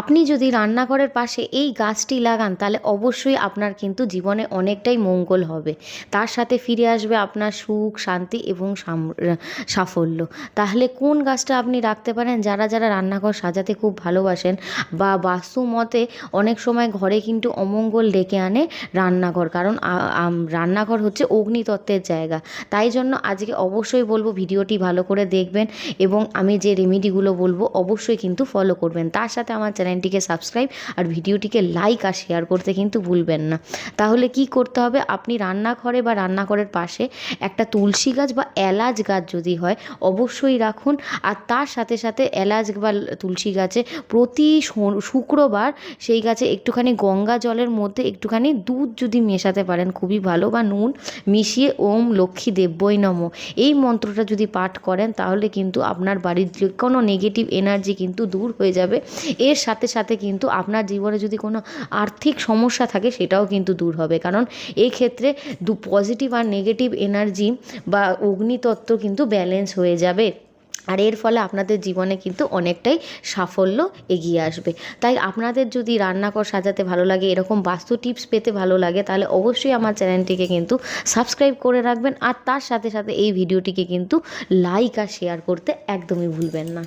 আপনি যদি রান্নাঘরের পাশে এই গাছটি লাগান, তাহলে অবশ্যই আপনার কিন্তু জীবনে অনেকটাই মঙ্গল হবে। তার সাথে ফিরে আসবে আপনার সুখ, শান্তি এবং সাফল্য। তাহলে কোন গাছটা আপনি রাখতে পারেন? যারা যারা রান্নাঘর সাজাতে খুব ভালোবাসেন বা বাস্তু মতে অনেক সময় ঘরে কিন্তু অমঙ্গল ডেকে আনে রান্নাঘর, কারণ রান্নাঘর হচ্ছে অগ্নিতত্ত্বের জায়গা। তাই জন্য আজকে অবশ্যই বলব ভিডিওটি ভালো করে দেখবেন এবং আমি যে রেমিডিগুলো বলব অবশ্যই কিন্তু ফলো করবেন। তার সাথে আমার চ্যানেলটিকে সাবস্ক্রাইব আর ভিডিওটিকে লাইক আর শেয়ার করতে কিন্তু ভুলবেন না। তাহলে কি করতে হবে? আপনি রান্নাঘরে বা রান্নাঘরের পাশে একটা তুলসী গাছ বা এলাচ গাছ যদি হয়, অবশ্যই রাখুন। আর তার সাথে সাথে এলাচ বা তুলসী গাছে প্রতি শুক্রবার সেই গাছে একটুখানি গঙ্গা জলের মধ্যে একটুখানি দুধ যদি মেশাতে পারেন, খুবই ভালো। বা নুন মিশিয়ে ওম লক্ষ্মী দেব্যই নম। এই মন্ত্রটা যদি পাঠ করেন, তাহলে কিন্তু আপনার বাড়ির যে কোনো নেগেটিভ এনার্জি কিন্তু দূর হয়ে যাবে। এর সাথে সাথে কিন্তু আপনার জীবনে যদি কোনো আর্থিক সমস্যা থাকে সেটাও কিন্তু দূর হবে। কারণ এই ক্ষেত্রে দু পজিটিভ আর নেগেটিভ এনার্জি বা অগ্নিতত্ত্ব কিন্তু ব্যালেন্স হয়ে যাবে। আর এর ফলে আপনাদের জীবনে কিন্তু অনেকটাই সাফল্য এগিয়ে আসবে। তাই আপনাদের যদি রান্নাঘর সাজাতে ভালো লাগে, এরকম বাস্তু টিপস পেতে ভালো লাগে, তাহলে অবশ্যই আমার চ্যানেলটিকে কিন্তু সাবস্ক্রাইব করে রাখবেন। আর তার সাথে সাথে এই ভিডিওটিকে কিন্তু লাইক আর শেয়ার করতে একদমই ভুলবেন না।